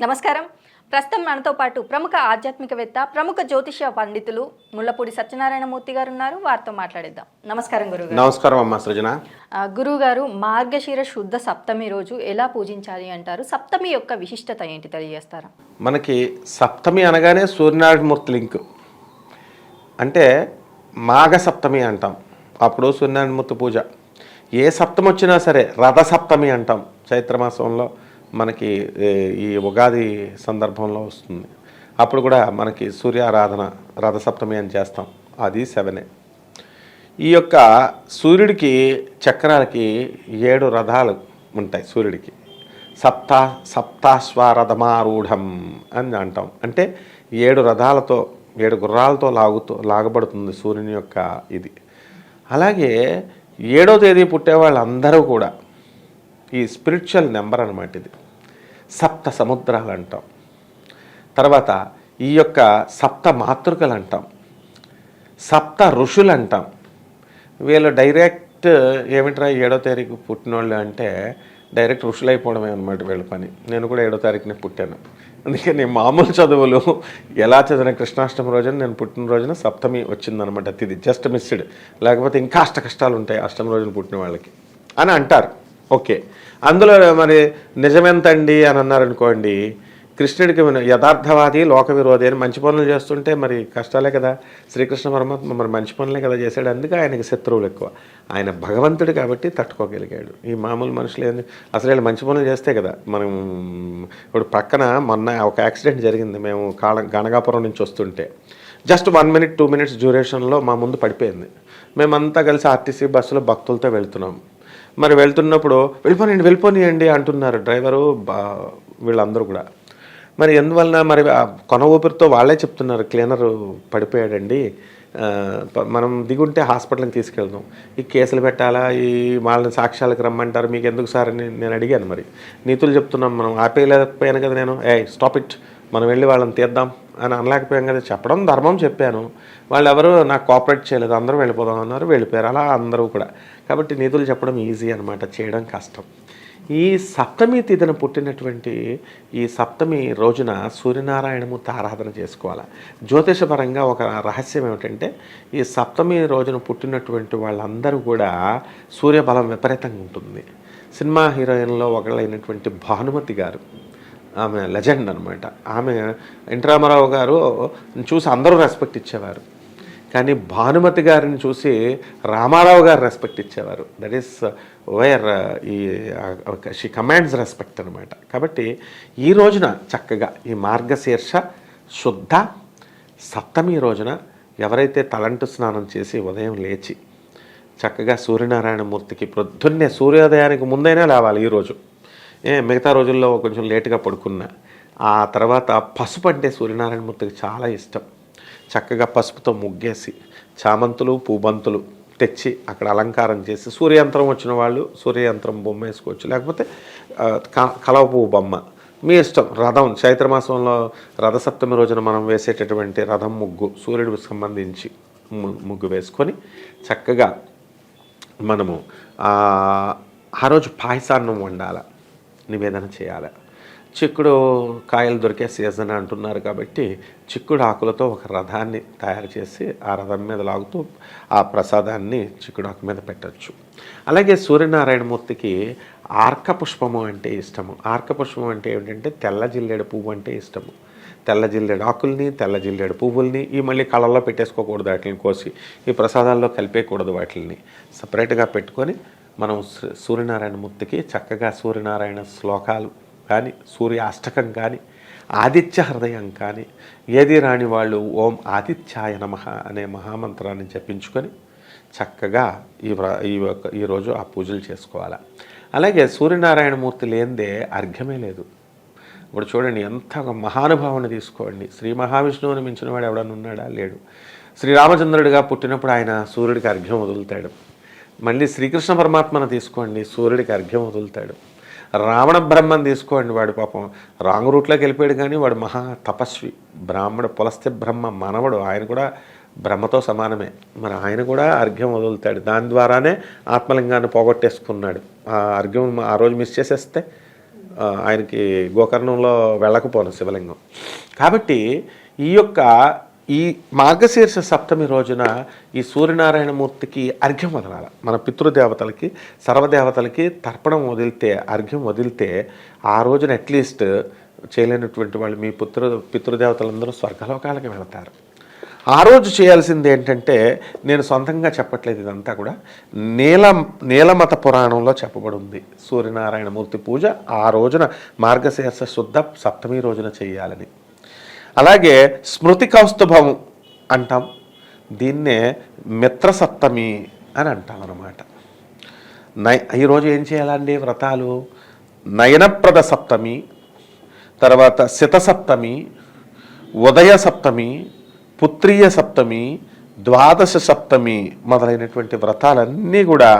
నమస్కారం. ప్రస్తుతం మనతో పాటు ప్రముఖ ఆధ్యాత్మికవేత్త ప్రముఖ జ్యోతిష పండితులు ముళ్ళపూడి సత్యనారాయణమూర్తి గారు ఉన్నారు వారితో మాట్లాడేద్దాం. నమస్కారం గురుగారు. నమస్కారం అమ్మా సృజన. గురువు గారు మార్గశిర శుద్ధ సప్తమి రోజు ఎలా పూజించాలి అంటారు? సప్తమి యొక్క విశిష్టత ఏంటి తెలియజేస్తారా? మనకి సప్తమి అనగానే సూర్యనారాయణమూర్తి లింక్. అంటే మాఘ సప్తమి అంటాం. అప్పుడు సూర్యనారాయణమూర్తి పూజ. ఏ సప్తమి వచ్చినా సరే రథ సప్తమి అంటాం చైత్రమాసంలో. మనకి ఈ ఉగాది సందర్భంలో వస్తుంది. అప్పుడు కూడా మనకి సూర్య ఆరాధన రథసప్తమి అని చేస్తాం. అది సెవెనే. ఈ యొక్క సూర్యుడికి చక్రాలకి ఏడు రథాలు ఉంటాయి సూర్యుడికి. సప్త సప్తాశ్వారథమారూఢం అని అంటాం. అంటే ఏడు రథాలతో ఏడు గుర్రాలతో లాగుతూ లాగబడుతుంది సూర్యుని యొక్క ఇది. అలాగే ఏడో తేదీ పుట్టే వాళ్ళందరూ కూడా ఈ స్పిరిచువల్ నెంబర్ అనమాట ఇది. సప్త సముద్రాలు అంటాం తర్వాత ఈ యొక్క సప్త మాతృకలు అంటాం సప్త ఋషులు అంటాం వీళ్ళు డైరెక్ట్ ఏమిట్రా ఏడో తారీఖు పుట్టినోళ్ళు అంటే డైరెక్ట్ ఋషులు అయిపోవడమే అనమాట వీళ్ళ పని. నేను కూడా ఏడో తారీఖునే పుట్టాను. అందుకే నేను మామూలు చదువులు ఎలా చదివిన కృష్ణాష్టమి రోజున నేను పుట్టిన రోజున సప్తమి వచ్చిందనమాట తిది జస్ట్ మిస్డ్. లేకపోతే ఇంకా అష్ట కష్టాలు ఉంటాయి అష్టమి రోజున పుట్టిన వాళ్ళకి అని అంటారు. ఓకే. అందులో మరి నిజమెంతండి అని అన్నారనుకోండి కృష్ణుడికి యథార్థవాది లోక విరోధి అని మంచి పనులు చేస్తుంటే మరి కష్టాలే కదా. శ్రీకృష్ణ పరమాత్మ మరి మంచి పనులే కదా చేశాడు. అందుకే ఆయనకి శత్రువులు ఎక్కువ. ఆయన భగవంతుడు కాబట్టి తట్టుకోగలిగాడు. ఈ మామూలు మనుషులు ఏంది అసలు వీళ్ళు మంచి పనులు చేస్తే కదా. మనం ఇప్పుడు పక్కన మొన్న ఒక యాక్సిడెంట్ జరిగింది మేము కాళ గణగాపురం నుంచి వస్తుంటే. Just one minute two minutes డ్యూరేషన్లో మా ముందు పడిపోయింది. మేమంతా కలిసి ఆర్టీసీ బస్సులో భక్తులతో వెళ్తున్నాం. మరి వెళ్తున్నప్పుడు వెళ్ళిపోనండి వెళ్ళిపోనియండి అంటున్నారు డ్రైవరు బా వీళ్ళందరూ కూడా. మరి ఎందువలన మరి కొన ఊపిరితో వాళ్ళే చెప్తున్నారు క్లీనర్ పడిపోయాడండి. మనం దిగుంటే హాస్పిటల్కి తీసుకెళ్దాం. ఈ కేసులు పెట్టాలా? ఈ వాళ్ళని సాక్ష్యాలకు రమ్మంటారు? మీకు ఎందుకు సార్ అని నేను అడిగాను మరి. నీతులు చెప్తున్నాం మనం ఆపేయలేకపోయాను కదా నేను. ఏ స్టాప్ ఇట్. మనం వెళ్ళి వాళ్ళని తీద్దాం అని అనలేకపోయాం కదా. చెప్పడం ధర్మం చెప్పాను. వాళ్ళు ఎవరు నాకు కోఆపరేట్ చేయలేదు. అందరూ వెళ్ళిపోదాం అన్నారు వెళ్ళిపోయారు. అలా అందరూ కూడా. కాబట్టి నిధులు చెప్పడం ఈజీ అనమాట చేయడం కష్టం. ఈ సప్తమి తిథిన పుట్టినటువంటి ఈ సప్తమి రోజున సూర్యనారాయణమూర్తి ఆరాధన చేసుకోవాలి? జ్యోతిషపరంగా ఒక రహస్యం ఏమిటంటే ఈ సప్తమి రోజున పుట్టినటువంటి వాళ్ళందరూ కూడా సూర్యబలం విపరీతంగా ఉంటుంది. సినిమా హీరోయిన్లో ఒకళ్ళైనటువంటి భానుమతి గారు ఆమె లెజెండ్ అనమాట ఆమె ఇంటరామారావు రామారావు గారు చూసి అందరూ రెస్పెక్ట్ ఇచ్చేవారు. కానీ భానుమతి గారిని చూసి రామారావు గారు రెస్పెక్ట్ ఇచ్చేవారు. That is where uh she commands respect అనమాట కాబట్టి ఈ రోజున చక్కగా ఈ మార్గశీర్ష శుద్ధ సప్తమి రోజున ఎవరైతే తలంటు స్నానం చేసి ఉదయం లేచి చక్కగా సూర్యనారాయణ మూర్తికి ప్రొద్దున్నే సూర్యోదయానికి ముందైనా లేవాలి ఈరోజు మిగతా రోజుల్లో కొంచెం లేటుగా పడుకున్నా. ఆ తర్వాత పసుపు అంటే సూర్యనారాయణమూర్తికి చాలా ఇష్టం. చక్కగా పసుపుతో ముగ్గేసి చామంతులు పూబంతులు తెచ్చి అక్కడ అలంకారం చేసి సూర్యంత్రం వచ్చిన వాళ్ళు సూర్యయంత్రం బొమ్మ వేసుకోవచ్చు. లేకపోతే క- కలవ పువ్వు బొమ్మ. మీ ఇష్టం. రథం చైత్రమాసంలో రథసప్తమి రోజున మనం వేసేటటువంటి రథం ముగ్గు సూర్యుడికి సంబంధించి ముగ్గు వేసుకొని చక్కగా మనము ఆ రోజు పాయసాన్నం వండాలి. నివేదన చేయాలి. చిక్కుడు కాయలు దొరికే సీజన్ అంటున్నారు కాబట్టి చిక్కుడు ఆకులతో ఒక రథాన్ని తయారు చేసి ఆ రథం మీద లాగుతూ ఆ ప్రసాదాన్ని చిక్కుడు ఆకు మీద పెట్టచ్చు. అలాగే సూర్యనారాయణమూర్తికి ఆర్క పుష్పము అంటే ఇష్టము. ఆర్క పుష్పం అంటే ఏంటంటే తెల్ల జిల్లేడు పువ్వు అంటే ఇష్టము. తెల్ల జిల్లేడు ఆకుల్ని తెల్ల జిల్లేడు పువ్వుల్ని ఈ మళ్ళీ కళల్లో పెట్టేసుకోకూడదు వాటిని కోసి ఈ ప్రసాదాల్లో కలిపేయకూడదు వాటిని సపరేట్గా పెట్టుకొని మనం సూర్యనారాయణ సూర్యనారాయణమూర్తికి చక్కగా సూర్యనారాయణ శ్లోకాలు కానీ సూర్య అష్టకం కానీ ఆదిత్య హృదయం కానీ ఏది రాని వాళ్ళు ఓం ఆదిత్యాయ నమ అనే మహామంత్రాన్ని జపించుకొని చక్కగా ఈ ఈ యొక్క ఈరోజు ఆ పూజలు చేసుకోవాలి. అలాగే సూర్యనారాయణమూర్తి లేనిదే అర్ఘ్యమే లేదు. ఇప్పుడు చూడండి ఎంత ఒక మహానుభావుని తీసుకోండి. శ్రీ మహావిష్ణువుని మించిన వాడు ఎవడన్నా ఉన్నాడా? లేడు. శ్రీరామచంద్రుడిగా పుట్టినప్పుడు ఆయన సూర్యుడికి అర్ఘ్యం వదులుతాడు. మళ్ళీ శ్రీకృష్ణ పరమాత్మను తీసుకోండి సూర్యుడికి అర్ఘ్యం వదులుతాడు. రావణ బ్రహ్మను తీసుకోండి వాడు పాపం. రాంగ్ రూట్లోకి వెళ్ళిపోయాడు కానీ వాడు మహా తపస్వి. బ్రాహ్మణ పులస్త్య బ్రహ్మ మనవడు. ఆయన కూడా బ్రహ్మతో సమానమే. మరి ఆయన కూడా అర్ఘ్యం వదులుతాడు. దాని ద్వారానే ఆత్మలింగాన్ని పోగొట్టేసుకున్నాడు. ఆ అర్ఘ్యం ఆ రోజు మిస్ చేసేస్తే ఆయనకి గోకర్ణంలో వెళ్ళకపోను శివలింగం. కాబట్టి ఈ యొక్క ఈ మార్గశీర్ష సప్తమి రోజున ఈ సూర్యనారాయణమూర్తికి అర్ఘ్యం వదలాలి. మన పితృదేవతలకి సర్వదేవతలకి తర్పణం వదిలితే అర్ఘ్యం వదిలితే ఆ రోజున అట్లీస్ట్ చేయలేనటువంటి వాళ్ళు మీ పుత్ర పితృదేవతలందరూ స్వర్గలోకాలకి వెళతారు. ఆ రోజు చేయాల్సింది ఏంటంటే నేను సొంతంగా చెప్పట్లేదు ఇదంతా కూడా. నీల నీలమత పురాణంలో చెప్పబడి ఉంది సూర్యనారాయణమూర్తి పూజ ఆ రోజున మార్గశీర్ష శుద్ధ సప్తమి రోజున చేయాలని. అలాగే స్మృతి కౌస్తుభం అంటాం. దీన్నే మిత్రసప్తమి అని అంటాం అన్నమాట. నై ఈరోజు ఏం చేయాలండి వ్రతాలు? నయనప్రద సప్తమి తర్వాత శతసప్తమి ఉదయ సప్తమి పుత్రీయ సప్తమి ద్వాదశ సప్తమి మొదలైనటువంటి వ్రతాలన్నీ కూడా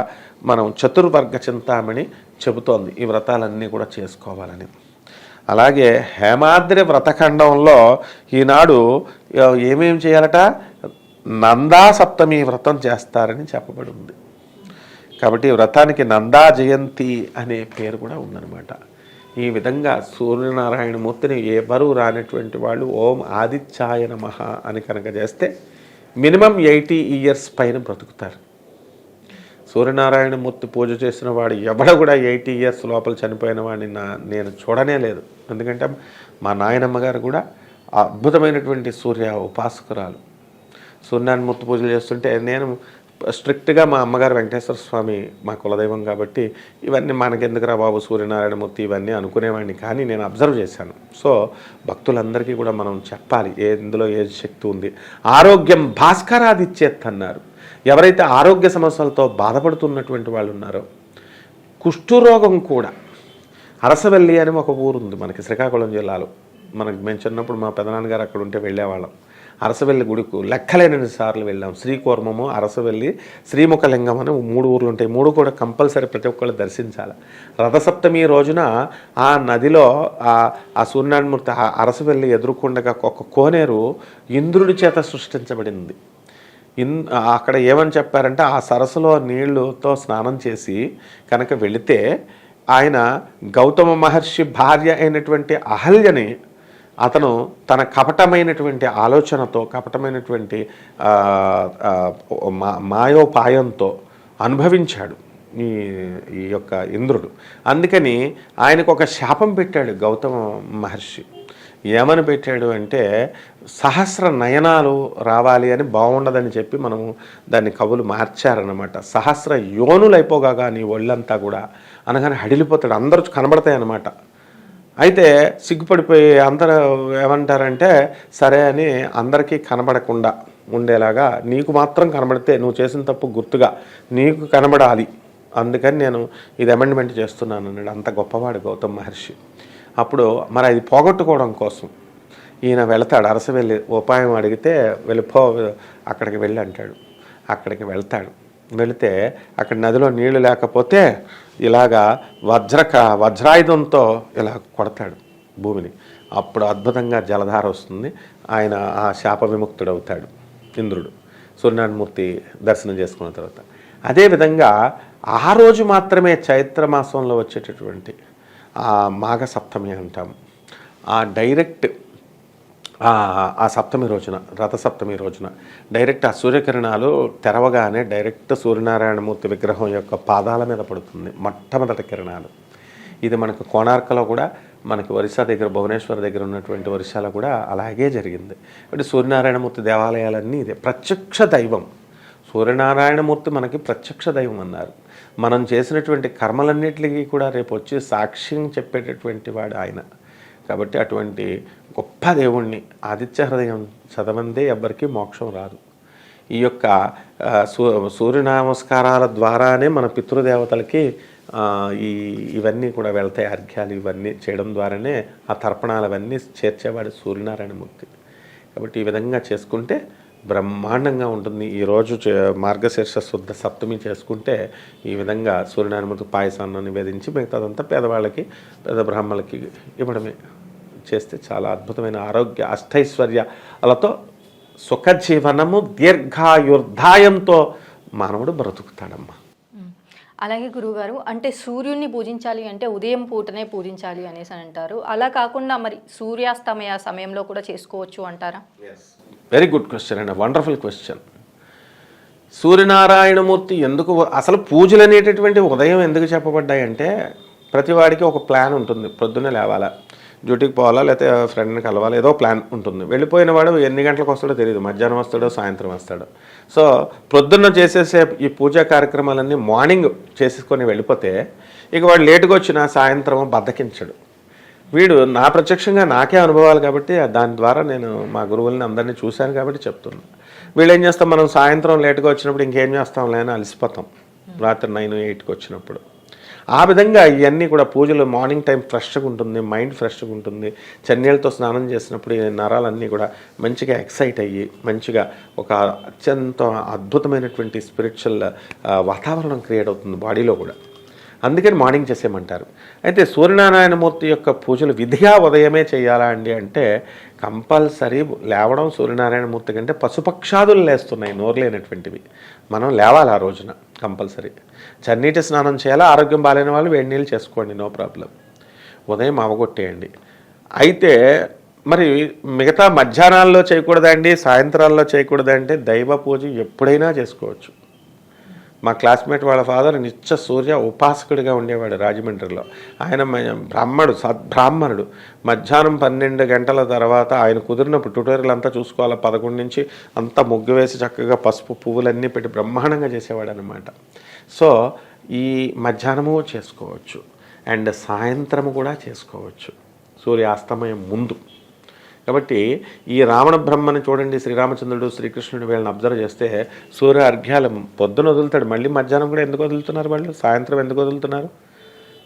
మనం చతుర్వర్గ చింతామణి చెబుతోంది. ఈ వ్రతాలన్నీ కూడా చేసుకోవాలని. అలాగే హేమాద్రి వ్రతఖండంలో ఈనాడు ఏమేం చేయాలట? నందా సప్తమి వ్రతం చేస్తారని చెప్పబడి ఉంది కాబట్టి వ్రతానికి నందా జయంతి అనే పేరు కూడా ఉందన్నమాట. ఈ విధంగా సూర్యనారాయణమూర్తిని ఎవరు రానటువంటి వాళ్ళు ఓం ఆదిత్యాయ నమః అని కనుక చేస్తే మినిమం ఎయిటీ ఇయర్స్ పైన బ్రతుకుతారు. సూర్యనారాయణమూర్తి పూజ చేసిన వాడు ఎవడ కూడా ఎయిటీ ఇయర్స్ లోపల చనిపోయిన వాడిని నా నేను చూడనే లేదు. ఎందుకంటే మా నాయనమ్మ గారు కూడా అద్భుతమైనటువంటి సూర్య ఉపాసకురాలు. సూర్యనారాయణమూర్తి పూజలు చేస్తుంటే నేను స్ట్రిక్ట్గా మా అమ్మగారు వెంకటేశ్వర స్వామి మా కులదైవం కాబట్టి ఇవన్నీ మనకెందుకురా బాబు సూర్యనారాయణమూర్తి ఇవన్నీ అనుకునేవాడిని కానీ నేను అబ్జర్వ్ చేశాను. సో భక్తులందరికీ కూడా మనం చెప్పాలి ఏ ఇందులో ఏ శక్తి ఉంది? ఆరోగ్యం భాస్కరాదిచ్చేత్ అన్నారు. ఎవరైతే ఆరోగ్య సమస్యలతో బాధపడుతున్నటువంటి వాళ్ళు ఉన్నారో కుష్ఠురోగం కూడా. అరసవెల్లి అని ఒక ఊరు ఉంది మనకి శ్రీకాకుళం జిల్లాలో. మనకి మేము చిన్నప్పుడు మా పెదనాన్నగారు అక్కడ ఉంటే వెళ్ళేవాళ్ళం. అరసవెల్లి గుడికు లెక్కలేనన్ని సార్లు వెళ్ళాం. శ్రీకూర్మము అరసవెల్లి శ్రీముఖలింగం అని మూడు ఊర్లు ఉంటాయి. మూడు కూడా కంపల్సరీ ప్రతి ఒక్కళ్ళు దర్శించాలి. రథసప్తమి రోజున ఆ నదిలో ఆ ఆ సూర్యనారాయణమూర్తి ఆ అరసవెల్లి ఎదుర్కొండగా ఒక కోనేరు ఇంద్రుడి చేత సృష్టించబడింది. ఇన్ అక్కడ ఏమని చెప్పారంటే ఆ సరస్సులో నీళ్ళుతో స్నానం చేసి కనుక వెళితే ఆయన గౌతమ మహర్షి భార్య అయినటువంటి అహల్యని అతను తన కపటమైనటువంటి ఆలోచనతో కపటమైనటువంటి మా- మాయోపాయంతో అనుభవించాడు ఈ ఈ యొక్క ఇంద్రుడు. అందుకని ఆయనకు ఒక శాపం పెట్టాడు గౌతమ మహర్షి. ఏమని పెట్టాడు అంటే సహస్ర నయనాలు రావాలి అని బాగుండదని చెప్పి మనము దాన్ని కవులు మార్చారనమాట సహస్ర యోనులు అయిపోగా నీ ఒళ్ళంతా కూడా. అనగానే హడిలిపోతాడు. అందరూ కనబడతాయన్నమాట. అయితే సిగ్గుపడిపోయి అందరూ ఏమంటారంటే సరే అని అందరికీ కనబడకుండా ఉండేలాగా నీకు మాత్రం కనబడితే నువ్వు చేసిన తప్పు గుర్తుగా నీకు కనబడాలి. అందుకని నేను ఇది అమెండ్మెంట్ చేస్తున్నాను అన్నాడు అంత గొప్పవాడు గౌతమ్ మహర్షి. అప్పుడు మరి అది పోగొట్టుకోవడం కోసం ఈయన వెళతాడు అరస వెళ్ళి ఉపాయం అడిగితే వెళ్ళిపో అక్కడికి వెళ్ళి అంటాడు. అక్కడికి వెళ్తాడు. వెళితే అక్కడ నదిలో నీళ్ళు లేకపోతే ఇలాగా వజ్రక వజ్రాయుధంతో ఇలా కొడతాడు భూమిని. అప్పుడు అద్భుతంగా జలధార వస్తుంది. ఆయన ఆ శాప విముక్తుడవుతాడు ఇంద్రుడు. సూర్యనారాయణమూర్తి దర్శనం చేసుకున్న తర్వాత. అదేవిధంగా ఆ రోజు మాత్రమే చైత్ర మాసంలో వచ్చేటటువంటి మాఘ సప్తమి అంటాం. ఆ డైరెక్ట్ ఆ సప్తమి రోజున రథ సప్తమి రోజున డైరెక్ట్ ఆ సూర్యకిరణాలు తెరవగానే డైరెక్ట్ సూర్యనారాయణమూర్తి విగ్రహం యొక్క పాదాల మీద పడుతుంది మొట్టమొదటి కిరణాలు. ఇది మనకు కోణార్కలో కూడా మనకి ఒరిస్సా దగ్గర భువనేశ్వర్ దగ్గర ఉన్నటువంటి ఒరిస్సాలో కూడా అలాగే జరిగింది. అంటే సూర్యనారాయణమూర్తి దేవాలయాలన్నీ ఇదే. ప్రత్యక్ష దైవం సూర్యనారాయణమూర్తి మనకి ప్రత్యక్ష దైవం అన్నారు. మనం చేసినటువంటి కర్మలన్నిటికీ కూడా రేపు వచ్చి సాక్ష్యం చెప్పేటటువంటి వాడు ఆయన. కాబట్టి అటువంటి గొప్ప దేవుణ్ణి ఆదిత్య హృదయం చదవందే ఎవ్వరికీ మోక్షం రాదు. ఈ యొక్క సూ సూర్య నమస్కారాల ద్వారానే మన పితృదేవతలకి ఈ ఇవన్నీ కూడా వెళ్తాయి అర్ఘ్యాలు ఇవన్నీ చేయడం ద్వారానే ఆ తర్పణాలు అవన్నీ చేర్చేవాడు సూర్యనారాయణమూర్తి. కాబట్టి ఈ విధంగా చేసుకుంటే బ్రహ్మాండంగా ఉంటుంది. ఈరోజు మార్గశీర్ష శుద్ధ సప్తమి చేసుకుంటే ఈ విధంగా సూర్యనారాయణమూర్తి పాయసాన్ని నివేదించి మిగతాదంతా పేదవాళ్ళకి పేద బ్రాహ్మణులకి ఇవ్వడమే. చేస్తే చాలా అద్భుతమైన ఆరోగ్య అష్టైశ్వర్యాలతో సుఖజీవనము దీర్ఘాయుర్ధాయంతో మానవుడు బ్రతుకుతాడమ్మా. అలాగే గురువుగారు అంటే సూర్యుడిని పూజించాలి అంటే ఉదయం పూటనే పూజించాలి అనేసి అని అంటారు. అలా కాకుండా మరి సూర్యాస్తమయ సమయంలో కూడా చేసుకోవచ్చు అంటారా? వెరీ గుడ్ క్వశ్చన్ అండి వండర్ఫుల్ క్వశ్చన్ సూర్యనారాయణమూర్తి ఎందుకు అసలు పూజలు అనేటటువంటి ఉదయం ఎందుకు చెప్పబడ్డాయంటే ప్రతివాడికి ఒక ప్లాన్ ఉంటుంది. పొద్దున్నే లేవాలా డ్యూటీకి పోవాలా లేకపోతే ఫ్రెండ్ని కలవాలా ఏదో ప్లాన్ ఉంటుంది. వెళ్ళిపోయిన వాడు ఎన్ని గంటలకు వస్తాడో తెలియదు మధ్యాహ్నం వస్తాడో సాయంత్రం వస్తాడో. సో ప్రొద్దున్న చేసేసే ఈ పూజా కార్యక్రమాలన్నీ మార్నింగ్ చేసేసుకొని వెళ్ళిపోతే ఇక వాడు లేటుగా వచ్చిన సాయంత్రం బద్దకించడు. వీడు నా ప్రత్యక్షంగా నాకే అనుభవాలు కాబట్టి దాని ద్వారా నేను మా గురువుల్ని అందరినీ చూశాను కాబట్టి చెప్తున్నా. వీళ్ళు ఏం చేస్తాం? మనం సాయంత్రం లేట్గా వచ్చినప్పుడు ఇంకేం చేస్తాం లేని అలసిపోతాం. రాత్రి నైన్ ఎయిట్కి వచ్చినప్పుడు. ఆ విధంగా ఇవన్నీ కూడా పూజలు మార్నింగ్ టైం ఫ్రెష్గా ఉంటుంది మైండ్ ఫ్రెష్గా ఉంటుంది. చెన్నీళ్ళతో స్నానం చేసినప్పుడు ఈ నరాలన్నీ కూడా మంచిగా ఎక్సైట్ అయ్యి మంచిగా ఒక అత్యంత అద్భుతమైనటువంటి స్పిరిచువల్ వాతావరణం క్రియేట్ అవుతుంది బాడీలో కూడా. అందుకని మార్నింగ్ చేసేయమంటారు. అయితే సూర్యనారాయణమూర్తి యొక్క పూజలు విధిగా ఉదయమే చేయాలా అండి అంటే కంపల్సరీ లేవడం సూర్యనారాయణమూర్తి కంటే పశుపక్షాదులు లేస్తున్నాయి నోరు లేనటువంటివి మనం లేవాలి ఆ రోజున కంపల్సరీ. చన్నీటి స్నానం చేయాలా ఆరోగ్యం బాగాలేని వాళ్ళు వేడి నీళ్ళు చేసుకోండి నో ప్రాబ్లం. ఉదయం అవగొట్టేయండి అయితే మరి మిగతా మధ్యాహ్నాల్లో చేయకూడదండి సాయంత్రాల్లో చేయకూడదంటే దైవ పూజ ఎప్పుడైనా చేసుకోవచ్చు. మా క్లాస్మేట్ వాళ్ళ ఫాదర్ నిత్య సూర్య ఉపాసకుడిగా ఉండేవాడు రాజమండ్రిలో. ఆయన బ్రాహ్మడు సద్బ్రాహ్మణుడు మధ్యాహ్నం పన్నెండు గంటల తర్వాత ఆయన కుదిరినప్పుడు ట్యూటోరియల్ అంతా చూసుకోవాలి? పదకొండు నుంచి అంతా ముగ్గు వేసి చక్కగా పసుపు పువ్వులన్నీ పెట్టి బ్రహ్మాండంగా చేసేవాడు అనమాట సో ఈ మధ్యాహ్నము చేసుకోవచ్చు. అండ్ సాయంత్రము కూడా చేసుకోవచ్చు. సూర్యాస్తమయం ముందు. కాబట్టి ఈ రావణ బ్రహ్మని చూడండి శ్రీరామచంద్రుడు శ్రీకృష్ణుడు వీళ్ళని అబ్జర్వ్ చేస్తే సూర్య అర్ఘ్యాలు పొద్దున వదులుతాడు. మళ్ళీ మధ్యాహ్నం కూడా ఎందుకు వదులుతున్నారు వాళ్ళు? సాయంత్రం ఎందుకు వదులుతున్నారు?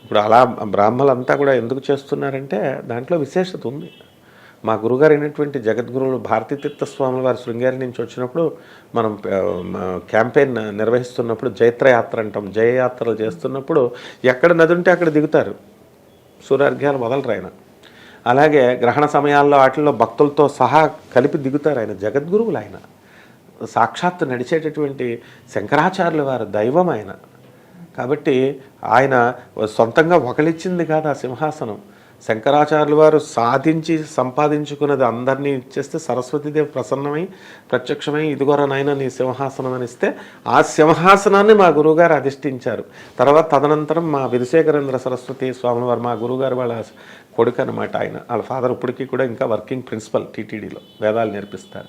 ఇప్పుడు అలా బ్రాహ్మలంతా కూడా ఎందుకు చేస్తున్నారంటే దాంట్లో విశేషత ఉంది. మా గురుగారు అయినటువంటి జగద్గురువులు భారతీతీర్థ స్వాముల వారి శృంగేరి నుంచి వచ్చినప్పుడు మనం క్యాంపెయిన్ నిర్వహిస్తున్నప్పుడు జైత్రయాత్ర అంటాం. జయయాత్రలు చేస్తున్నప్పుడు ఎక్కడ నది ఉంటే అక్కడ దిగుతారు. సూర్యార్ఘ్యాలు వదలరు ఆయన. అలాగే గ్రహణ సమయాల్లో వాటిల్లో భక్తులతో సహా కలిపి దిగుతారు ఆయన జగద్గురువులు ఆయన. సాక్షాత్తు నడిచేటటువంటి శంకరాచార్యుల వారు దైవం ఆయన. కాబట్టి ఆయన సొంతంగా ఒకలిచ్చింది కాదు ఆ సింహాసనం. శంకరాచార్యులు వారు సాధించి సంపాదించుకున్నది అందరినీ ఇచ్చేస్తే సరస్వతీదేవి ప్రసన్నమై ప్రత్యక్షమై ఇదిగోరా నాయన నీ సింహాసనం అని ఇస్తే ఆ సింహాసనాన్ని మా గురువుగారు అధిష్ఠించారు. తర్వాత తదనంతరం మా విధుశేఖరేంద్ర సరస్వతి స్వామి వారు మా గురువుగారు వాళ్ళ కొడుకు అనమాట ఆయన. వాళ్ళ ఫాదర్ ఇప్పటికీ కూడా ఇంకా వర్కింగ్ ప్రిన్సిపల్ టీటీడీలో వేదాలు నేర్పిస్తారు.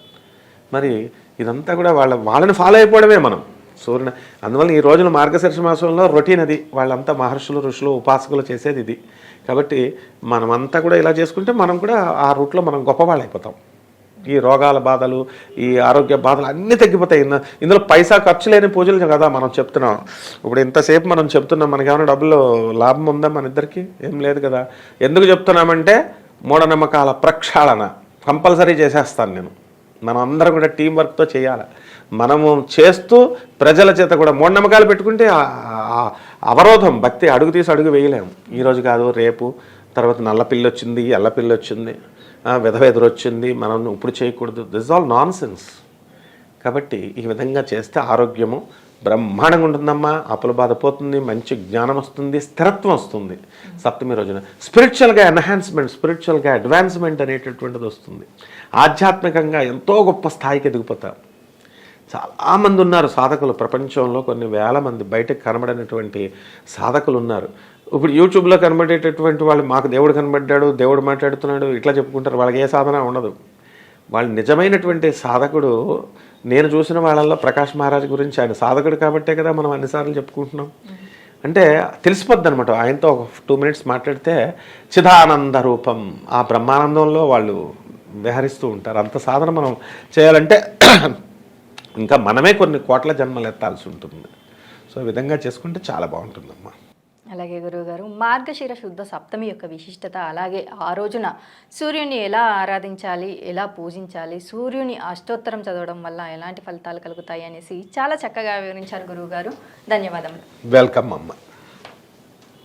మరి ఇదంతా కూడా వాళ్ళ వాళ్ళని ఫాలో అయిపోవడమే మనం. సూర్యుని. అందువల్ల ఈ రోజున మార్గశీర్ష మాసంలో రొటీన్ అది. వాళ్ళంతా మహర్షులు ఋషులు ఉపాసకులు చేసేది ఇది. కాబట్టి మనమంతా కూడా ఇలా చేసుకుంటే మనం కూడా ఆ రూట్లో మనం గొప్పవాళ్ళు అయిపోతాం ఈ రోగాల బాధలు ఈ ఆరోగ్య బాధలు అన్నీ తగ్గిపోతాయి. ఇందులో పైసా ఖర్చు లేని పూజలు కదా మనం చెప్తున్నాం. ఇప్పుడు ఇంతసేపు మనం చెప్తున్నాం మనకేమైనా డబ్బులు లాభం ఉందా మన ఇద్దరికి? ఏం లేదు కదా. ఎందుకు చెప్తున్నామంటే మూఢనమ్మకాల ప్రక్షాళన. కంపల్సరీ చేసేస్తాను నేను. మనం అందరం కూడా టీం వర్క్తో చేయాలి. మనము చేస్తూ ప్రజల చేత కూడా మూఢనమ్మకాలు పెట్టుకుంటే అవరోధం భక్తి అడుగు తీసి అడుగు వేయలేము. ఈరోజు కాదు రేపు తర్వాత నల్లపిల్లి వచ్చింది ఎల్లపిల్లి వచ్చింది ఆ, విధవ వచ్చింది మనం ఇప్పుడు చేయకూడదు. దిస్ ఆల్ నాన్ సెన్స్ కాబట్టి ఈ విధంగా చేస్తే ఆరోగ్యము బ్రహ్మాండంగా ఉంటుందమ్మా. అప్పుల బాధ పోతుంది మంచి జ్ఞానం వస్తుంది స్థిరత్వం వస్తుంది. సప్తమి రోజున స్పిరిచువల్గా ఎన్హాన్స్మెంట్ స్పిరిచువల్గా అడ్వాన్స్మెంట్ అనేటటువంటిది వస్తుంది. ఆధ్యాత్మికంగా ఎంతో గొప్ప స్థాయికి ఎదిగిపోతారు చాలామంది ఉన్నారు సాధకులు. ప్రపంచంలో కొన్ని వేల మంది బయటకు కనబడినటువంటి సాధకులు ఉన్నారు. ఇప్పుడు యూట్యూబ్లో కనబడేటటువంటి వాళ్ళు మాకు దేవుడు కనబడ్డాడు దేవుడు మాట్లాడుతున్నాడు ఇట్లా చెప్పుకుంటారు. వాళ్ళకి ఏ సాధన ఉండదు. వాళ్ళు నిజమైనటువంటి సాధకుడు నేను చూసిన వాళ్ళల్లో ప్రకాష్ మహారాజ్ గురించి ఆయన సాధకుడు కాబట్టే కదా మనం అన్నిసార్లు చెప్పుకుంటున్నాం. అంటే తెలిసిపోద్ది అనమాట ఆయనతో ఒక టూ మినిట్స్ మాట్లాడితే చిదానంద రూపం ఆ బ్రహ్మానందంలో వాళ్ళు విహరిస్తూ ఉంటారు. అంత సాధన మనం చేయాలంటే ఇంకా మనమే కొన్ని కోట్ల జన్మలు ఎత్తాల్సి ఉంటుంది. సో ఈ విధంగా చేసుకుంటే చాలా బాగుంటుందమ్మా. అలాగే గురువుగారు మార్గశిర శుద్ధ సప్తమి యొక్క విశిష్టత అలాగే ఆ రోజున సూర్యుని ఎలా ఆరాధించాలి ఎలా పూజించాలి సూర్యుని అష్టోత్తరం చదవడం వల్ల ఎలాంటి ఫలితాలు కలుగుతాయి అనేసి చాలా చక్కగా వివరించారు గురువుగారు. ధన్యవాదములు. వెల్కమ్ అమ్మ.